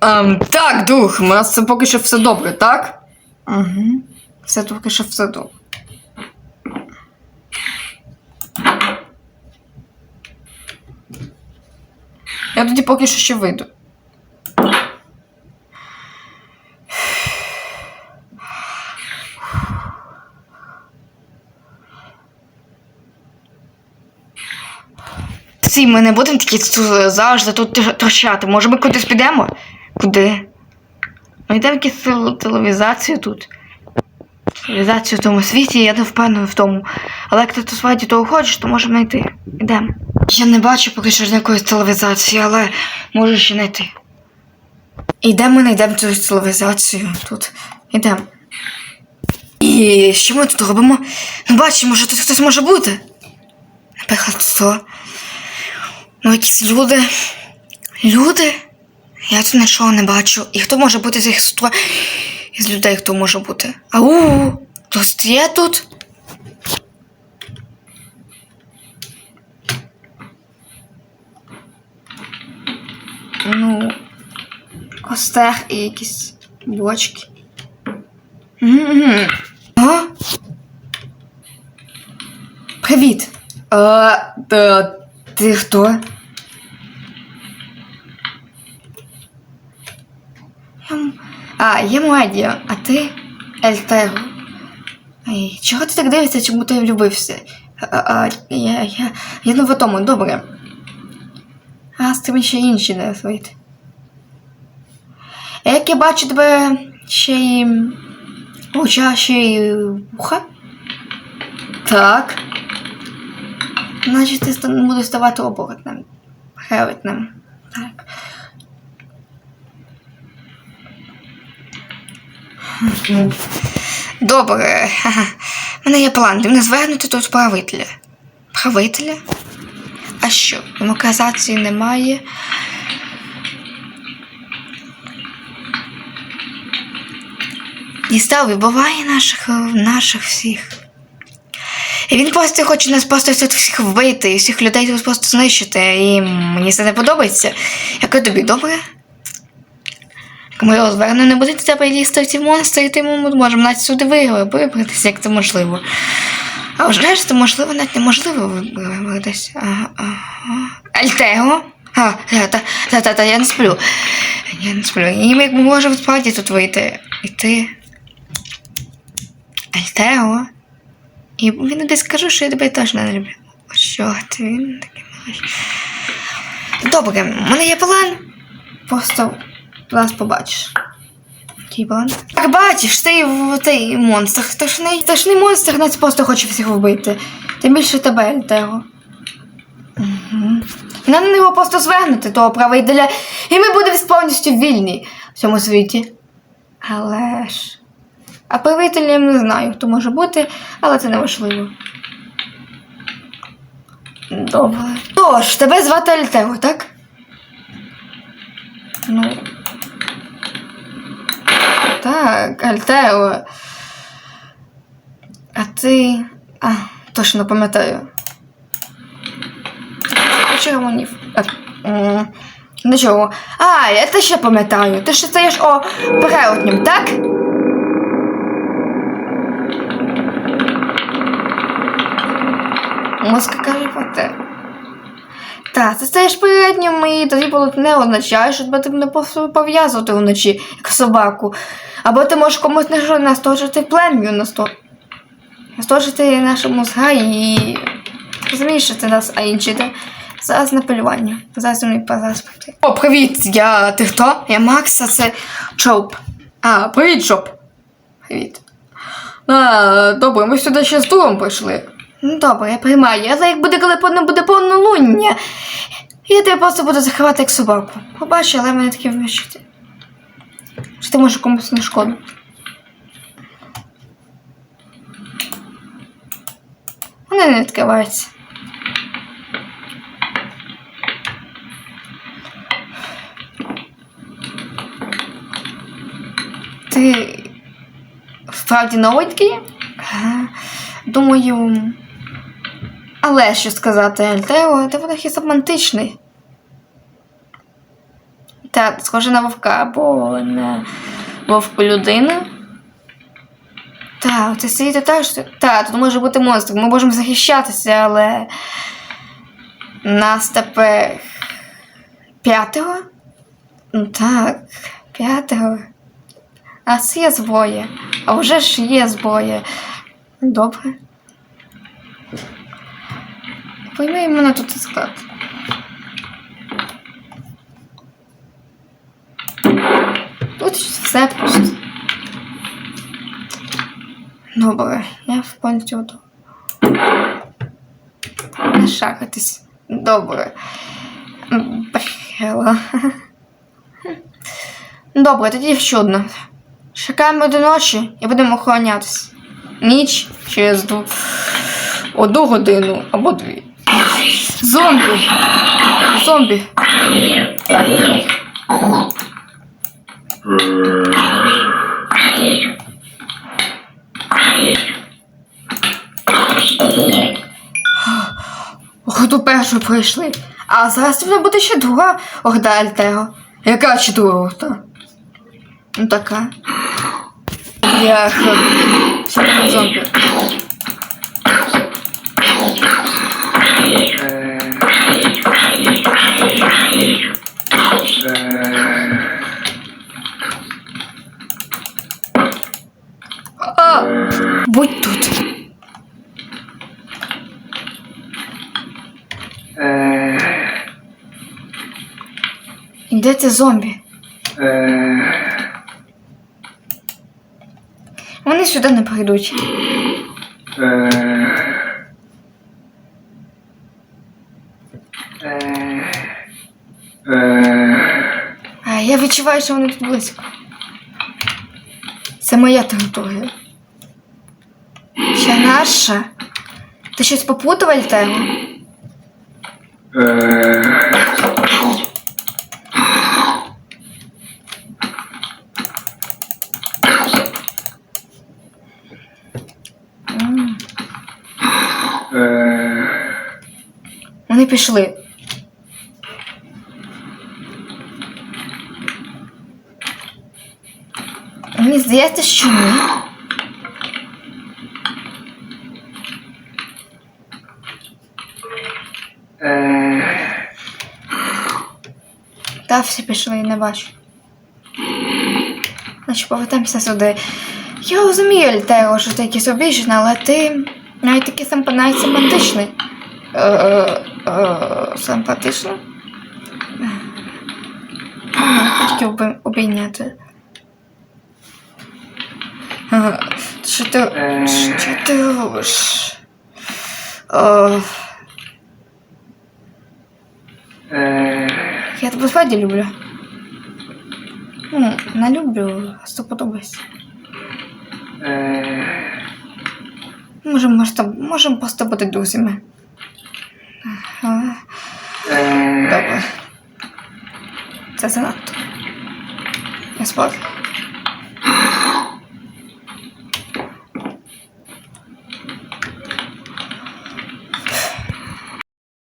Ем, так, друг, у нас це поки що все добре, так? Угу. Все поки що все добре. Я тоді поки що ще вийду. Всі, ми не будемо такі завжди тут тр- торчати. Може, ми кудись підемо? Куди? Ми йдемо в якусь телевізацію тут. Телевізацію в тому світі, я не впевнений в тому. Але як ти тут справді того хочеш, то можемо знайти. Йдемо. Я не бачу поки що якоїсь телевізації, але можу ще знайти. Йдемо, ми знайдемо цю телевізацію тут. Йдемо. І що ми тут робимо? Ну бачимо, що тут хтось може бути. Наприклад, хто? Ну, якісь люди. Люди? Я тут нічого не бачу. І хто може бути з їх стро... із людей, хто може бути? Ау! Хтось є тут? Ну, костер і якісь бочки. М-м-м. А? Привіт. А, та, ти хто? Я м- А, я Мадія, а ти Ельтеро. Ай, чого ти так дивишся, чому ти влюбився? А, а, я, я, я не в тому, добре. А з тим ще інші не вийти. Як я бачу тебе ще й оча, ще й вуха? Так. Значить, ти будеш ставати оборотним. Хевитним. Добре. У мене є план. Не звернути тут правителя. Правителя? А що? Демократії немає. Дістав вибиває наших, наших всіх. І він просто хоче нас просто тут всіх вбити, і всіх людей тут просто знищити. І мені це не подобається. Як тобі добре? Ми його не буде тебе в ці монстри, і ти ми можемо навіть сюди вибратися, як це можливо. А вже ж це можливо, навіть неможливо вибратися. Ага. Альтего? А, та, та, та, та, я не сплю. Я не сплю. І ми можемо справді тут вийти. І ти. Альтего? І він десь скажу, що я тебе теж не люблю. О, Що ти він такий малий. Добре, в мене є план. Просто раз побачиш. Який план? Так бачиш, ти в монстр. Ти ж не, ти ж не монстр, нас просто хоче всіх вбити. Тим більше тебе, Альтего. Угу. Нам на нього просто звернути того правителя, і ми будемо повністю вільні в цьому світі. Але ж. А правитель я не знаю, хто може бути, але це не важливо. Добре. Тож, тебе звати Альтео, так? Ну. Так, Альтео. А ти. А, точно пам'ятаю. Червонів. Нічого. А, я те ще пам'ятаю. Ти ще стаєш о переотнім, так? Мозка каже про те. Так, ти стаєш переднім і тоді було не означає, що тебе не пов'язувати вночі, як собаку. Або ти можеш комусь не настожити плем'ю насто... настожити наші мозга і. Розумієш, що це нас, а інші те. Зараз на полювання. Зараз мені прийти. О, привіт! Я ти хто? Я Макс, а це Чоп. А, привіт, Чоп. Привіт. А, добре, ми сюди ще з другом прийшли. Ну добре, я приймаю. Але як буде, коли повно буде повнолуння, я тебе просто буду заховати як собаку. Побачиш, але мене таке вмішити. Що ти можеш комусь не шкоду. Вони не відкриваються. Ти справді новенький? Думаю. Але що сказати, Альтео, ти вона хіс романтичний. Та, схоже на вовка або на вовку людину. Так, це світ теж. Так, тут може бути монстр. Ми можемо захищатися, але. Нас тепер. П'ятого? Ну так, п'ятого. А це є зброя. А вже ж є зброя. Добре. Пойми мене тут склад. Тут все просто. Добре, я в готова. Не шахатись. Добре. Брехела. Добре, тоді ще одне. Чекаємо до ночі і будемо охоронятись. Ніч через одну годину або дві. Зомбі! Зомбі! Ох, ту першу пройшли. А зараз буде буде ще друга орда Альтего. Яка ще друга орда? Ну така. Яха. Ще там зомбі. Будь тут. Де це зомбі? Вони сюди не прийдуть. Відчуваю, що вони тут близько. Це моя територія. Ще наша. Ти щось попутав, Альтео? М, Вони пішли. Здається, що ні. Та всі пішли, не бачу. Значить, повертаємося сюди. Я розумію, Альтеро, що ти якийсь обіжений, але ти навіть такий сам навіть симпатичний. Е, е, е, симпатичний? Хотів обійняти. Що ти, що ти робиш? Я тебе справді люблю. Ну, не люблю, а сто подобається. Можемо, можемо просто бути друзями. Ага. Добре. Це занадто. Я спати.